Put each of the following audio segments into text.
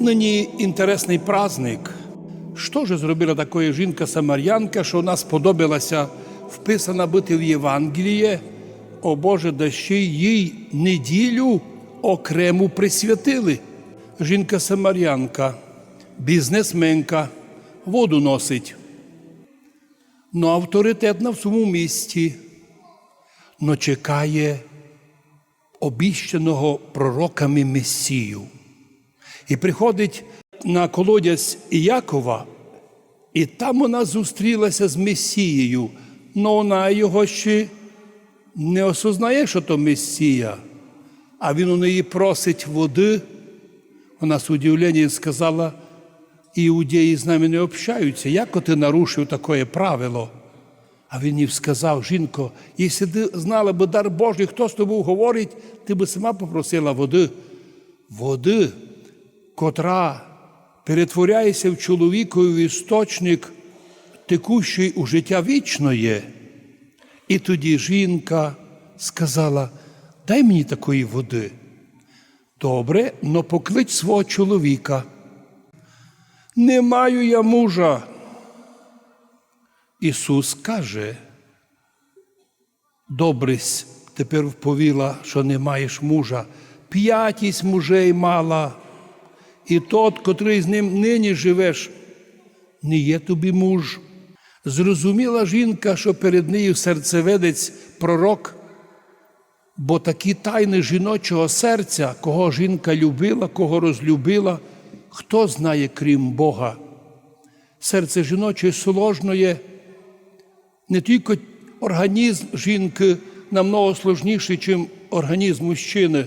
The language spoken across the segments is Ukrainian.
Нині інтересний праздник. Що ж зробила така жінка-самарянка, що вона сподобалася вписана бути в Євангеліє, о Боже, да ще їй неділю окрему присвятили. Жінка-самарянка, бізнесменка, воду носить. Ну, авторитетна в своєму місті, но чекає обіщеного пророками Месію. І приходить на колодязь Іякова, і там вона зустрілася з Месією, але вона його ще не осознає, що то Месія, а він у неї просить води. Вона з удивленням сказала, іудеї з нами не общаються. Як ти нарушив таке правило? А він їй сказав, жінко, якщо ти знала би дар Божий, хто з тобою говорить, ти би сама попросила води. Води, котра перетворяється в чоловікові істочник, текущий у життя вічної. І тоді жінка сказала: дай мені такої води. Добре, но поклич свого чоловіка. Не маю я мужа. Ісус каже, добрись тепер вповіла, що не маєш мужа. П'ятість мужей мала, і тот, котрий з ним нині живеш, не є тобі муж. Зрозуміла жінка, що перед нею серцеведець пророк, бо такі тайни жіночого серця, кого жінка любила, кого розлюбила, хто знає, крім Бога. Серце жіноче сложне, не тільки організм жінки намного сложніший, ніж організм мужчини,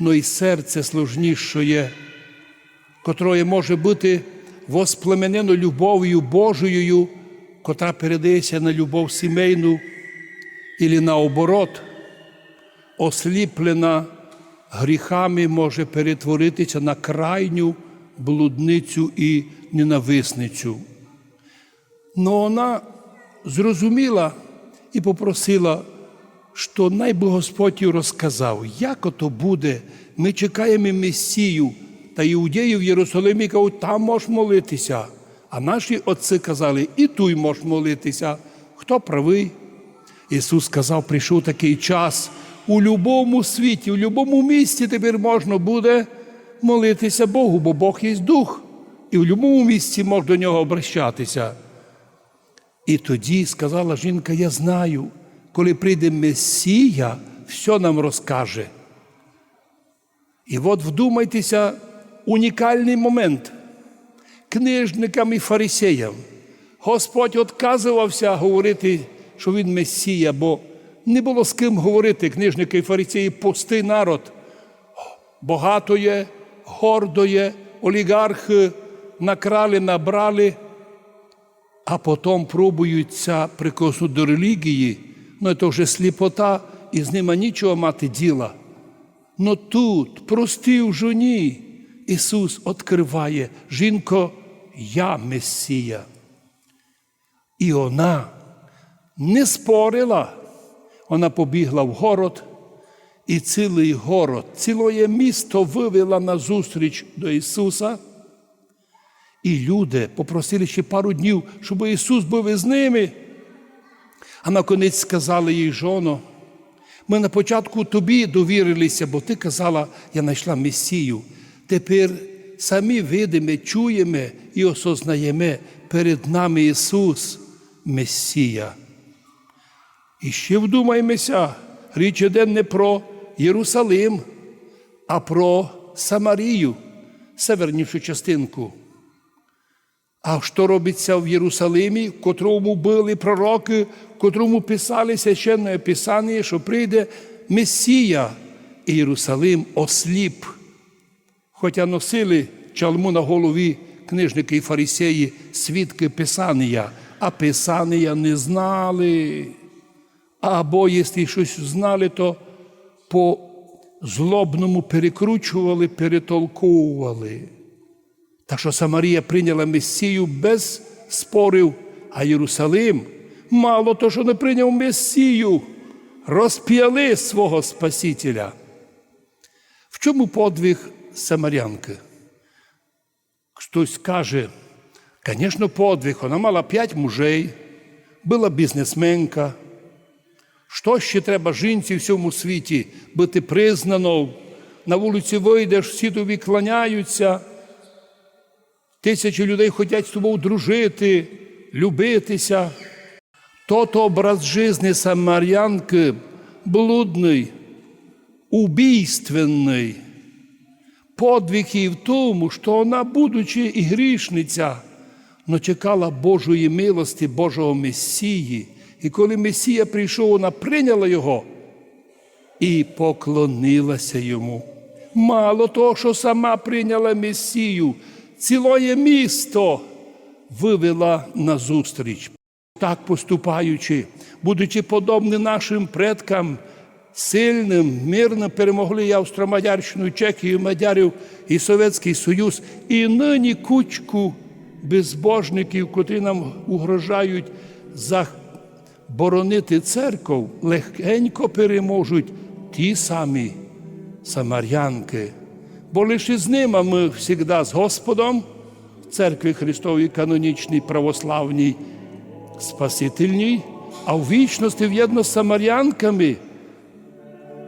але й серце сложніше, котре може бути восплеменено любов'ю Божою, котра передається на любов сімейну, і наоборот, осліплена гріхами може перетворитися на крайню блудницю і ненависницю. Но вона зрозуміла і попросила, що найби Господь розказав, як ото буде. Ми чекаємо Месію та іудеїв в Єрусалимі кажуть, там можеш молитися. А наші отці казали, і туй можеш молитися. Хто правий? Ісус сказав, прийшов такий час. У любому світі, у любому місці тепер можна буде молитися Богу, бо Бог є дух, і в будь-якому місці можна до нього обращатися. І тоді сказала жінка: Я знаю, коли прийде Месія, все нам розкаже. І от вдумайтеся, унікальний момент книжникам і фарисеям. Господь відказувався говорити, що він Месія, бо не було з ким говорити книжники і фарисеї, пустий народ. Багато є, гордо є, олігархи накрали, набрали, а потім пробуються прикоснути до релігії, ну це вже сліпота, і з ними нічого мати діла. Но тут, прости в жоні, Ісус відкриває, жінко, я Месія. І вона не спорила, вона побігла в город, і цілий город, ціле місто вивела на зустріч до Ісуса. І люди попросили ще пару днів, щоб Ісус був із ними. А наконець сказали їй жоно, ми на початку тобі довірилися, бо ти казала, я знайшла Месію. Тепер самі видимо, чуємо і осознаємо перед нами Ісус, Месія. І ще вдумаємося, річ іде не про Єрусалим, а про Самарію, севернішу частинку. А що робиться в Єрусалимі, в котрому були пророки, в котрому писали священне Писання, що прийде Месія, і Єрусалим осліп. Хоча носили чалму на голові книжники і фарисеї, свідки Писання, а Писання не знали. Або, якщо щось знали, то по злобному перекручували, перетолковували. Так що Самарія прийняла Месію без спорів, а Єрусалим мало то, що не прийняв Месію, розп'яли свого Спасителя. В чому подвиг Самарянки? Хтось каже, звісно, подвиг, вона мала п'ять мужей, була бізнесменка. Що ще треба жінці в цьому світі бути признано? На вулиці вийдеш, всі тобі кланяються. Тисячі людей хочуть з тобою дружити, любитися. Тот образ жизни самарянки блудний, убійственний. Подвиг її в тому, що вона, будучи і грішниця, но чекала Божої милості, Божого Месії. І коли Месія прийшов, вона прийняла його і поклонилася йому. Мало того, що сама прийняла Месію, цілоє місто вивела назустріч. Так поступаючи, будучи подобні нашим предкам, сильним, мирно перемогли і Австро-Мадярщину, Чехію, Мадярів і Совєтський Союз, і нині кучку безбожників, котрі нам угрожають заборонити церков, легенько переможуть ті самі самарянки. Бо лише з ними ми завжди з Господом, в церкві Христовій канонічній, православній, спасительній, а в вічності в'єдно з самарянками,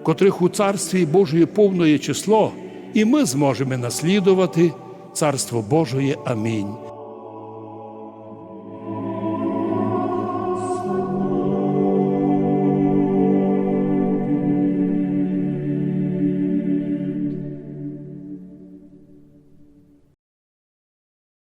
котрих у Царстві Божої повне число, і ми зможемо наслідувати Царство Божої. Амінь.